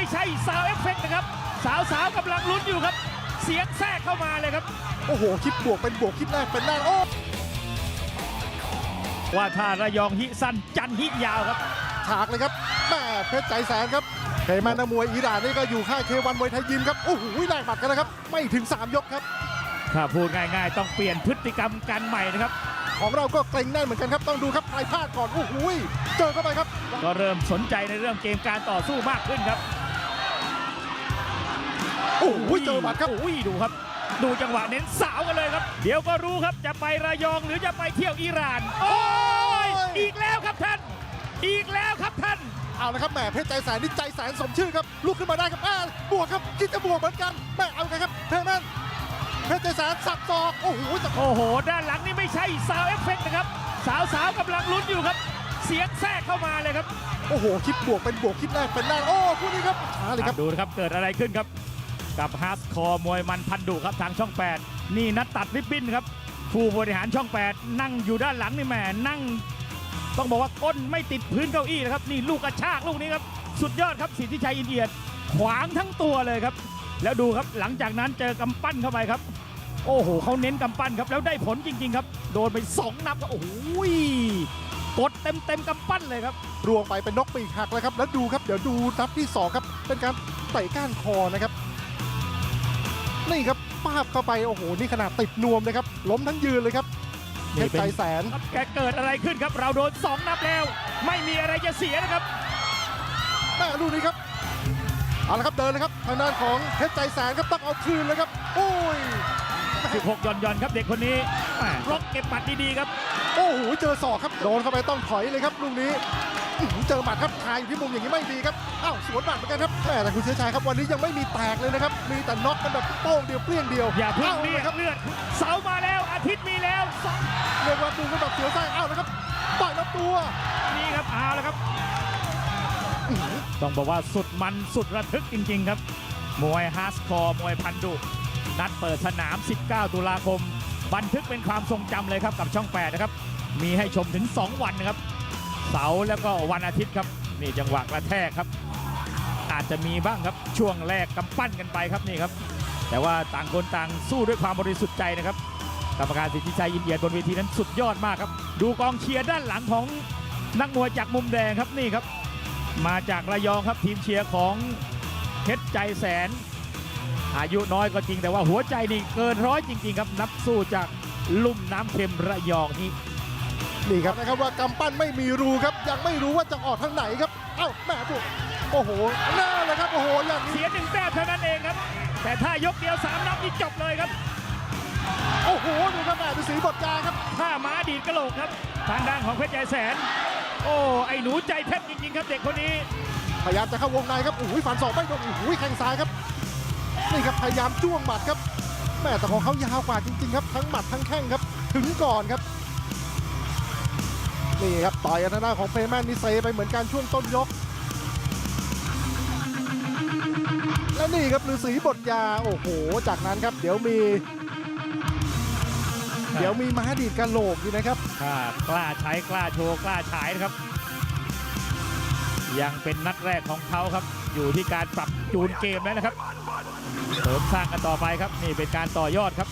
ไม่ใช่ซาวเอฟเฟกนะครับ สาวสาวๆกำลังลุ้นอยู่ครับ เสียงแทรกเข้ามาเลยครับ โอ้โห คิดบวกเป็นบวกคิดแรกเป็นแรกโอ้ว่าถ้าระยองฮิสั้นจันฮิยาวครับ ฉากเลยครับแม่เพชรใจแสนครับเคยมานักมวยอิหร่านนี่ก็อยู่ค่ายเควันมวยไทยยิมครับ โอ้โหแลกหมัดกันนะครับ ไม่ถึง 3 ยกครับ ถ้าพูดง่ายๆ ต้องเปลี่ยนพฤติกรรมกันใหม่นะครับ ของเราก็เกรงแน่นเหมือนกันครับ ต้องดูครับใครพลาดก่อน โอ้โหเจอเข้าไปครับ ก็เริ่มสนใจในเรื่องเกมการต่อสู้มากขึ้นครับ โอ้โหเจอหมัดครับโอ้ยดูครับ ดูจังหวะเน้นสาวกันเลยครับ เดี๋ยวก็รู้ครับจะไประยองหรือจะไปเที่ยวอิหร่าน โอ้ยอีกแล้วครับท่าน อีกแล้วครับท่านเอาละครับแหมเพชรใจแสนนี่ใจแสนสมชื่อครับลุกขึ้นมาได้ครับอ่าบวกครับคิดจะบวกเหมือนกันแม่เอาไงครับเพชรแมนเพชรใจแสนสับศอกโอ้โหแต่โอ้โห ด้านหลังนี่ไม่ใช่ซาวเอฟเฟกนะครับ สาวสาวๆกำลังลุ้นอยู่ครับ เสียงแทรกเข้ามาเลยครับ โอ้โห คิดบวกเป็นบวกคิดแรกเป็นแรกโอ้คู่นี้ครับช้าเลยครับดูนะครับเกิดอะไรขึ้นครับ กับฮาร์ดคอร์มวยมันพันดุครับทางช่อง 8 นี่นัดตัดริบบิ้นครับผู้บริหารช่อง 8 นั่งอยู่ด้านหลังนี่แหมนั่ง ต้องบอกว่าก้นไม่ติดพื้นเก้าอี้นะครับนี่ลูกกระชากลูกนี้ครับสุดยอดครับสิทธิชัยอินเอียด ขวางทั้งตัวเลยครับ แล้วดูครับหลังจากนั้นเจอกำปั้นเข้าไปครับ โอ้โหเขาเน้นกำปั้นครับแล้วได้ผลจริง ๆ ครับ โดนไปสองนับโอ้โหกดเต็มเต็มๆกำปั้นเลยครับรวงไปเป็นนกปีกหักแล้วครับ แล้วดูครับ เดี๋ยวดูนับที่สองครับ เป็นการเตะก้านคอนะครับ นี่ครับป้าบเข้าไปโอ้โหนี่ขนาดติดนวมเลยครับล้มทั้งยืนเลยครับเพนี่ชรเป็นใจแสนครับแกเกิดอะไรขึ้นครับ เราโดนสองนับแล้ว ไม่มีอะไรจะเสียนะครับแม่ลูกนี้ครับเอาละครับเดินเลยครับทางด้านของเพชรใจแสนครับต้องเอาคืนเลยครับโอ้ย16ย่อนย่อนๆครับเด็กคนนี้แหม่บล็อกเก็บหมัดดีๆครับ โอ้โหเจอศอกครับโดนเข้าไปต้องถอยเลยครับลูกนี้อื้อหือ เจอหมัดครับคายอยู่ที่มุมอย่างนี้ไม่ดีครับอ้าวสวนหมัดเหมือนกันครับแม่แต่คุณเชื้อชายครับวันนี้ยังไม่มีแตกเลยนะครับมีแต่น็อกกันแบบโป้งเดียวเปรี้ยงเดียวอย่าเพิ่งเเรียลกครับเลือดเสามาแล้วอาทิตย์มีแล้วสองเรียกว่าดูกันแบบเสือไส้อ้าวนะครับต่อยลำตัวนี่ครับเอาแล้วครับต้องบอกว่าสุดมันสุดระทึกจริง ๆ ครับ มวยฮาร์สคอร์มวยพันดุนัดเปิดสนาม 19 ตุลาคม บันทึกเป็นความทรงจำเลยครับกับช่อง 8 นะครับ มีให้ชมถึง 2 วันนะครับ เสาร์แล้วก็วันอาทิตย์ครับ นี่จังหวะกระแทกครับ อาจจะมีบ้างครับช่วงแรกกำปั้นกันไปครับนี่ครับ แต่ว่าต่างคนต่างสู้ด้วยความบริสุทธิ์ใจนะครับกรรมการสิทธิชัยอินเดียบนเวทีนั้นสุดยอดมากครับ ดูกองเชียร์ด้านหลังของนักมวยจากมุมแดงครับนี่ครับ มาจากระยองครับทีมเชียร์ของเพชรใจแสน อายุน้อยก็จริงแต่ว่าหัวใจนี่เกินร้อยจริง ๆ ครับนับสู้จากลุ่มน้ำเค็มระยองนี่ นี่ครับนะครับว่ากำปั้นไม่มีรูครับ ยังไม่รู้ว่าจะออกทางไหนครับ เอ้าแม่ปุ๊โอ้โหน่าเลยครับโอ้โหอย่างนี้เสียหนึ่งแต้มเท่านั้นเองครับ แต่ถ้ายกเดียวสามนับนี่จบเลยครับ โอ้โหดูครับแม่ดูสีบทยาครับถ้าม้าดีดกระโหลกครับ ทางด้านของเพชรใจแสน โอ้ไอ้หนูใจเพชรจริงๆครับเด็กคนนี้พยายามจะเข้าวงในครับโอ้โหฟันศอกไม่โดนโอ้โหแข้งซ้ายครับนี่ครับพยายามจ้วงหมัดครับแม่แต่ของเขายาวกว่าจริง ๆ ครับ ทั้งหมัดทั้งแข้งครับ ถึงก่อนครับ นี่ครับต่อยกันทางด้านของเฟรแมนนี่เซไปเหมือนกันช่วงต้นยก และนี่ครับฤาษีบทยาโอ้โห จากนั้นครับ เดี๋ยวมี เดี๋ยวมีม้าดีดกระโหลกอยู่นะครับถ้ากล้าใช้กล้าโชว์กล้าฉายนะครับ ยังเป็นนัดแรกของเขาครับ อยู่ที่การปรับจูนเกมแล้วนะครับเสริมสร้างกันต่อไปครับ นี่เป็นการต่อยอดครับ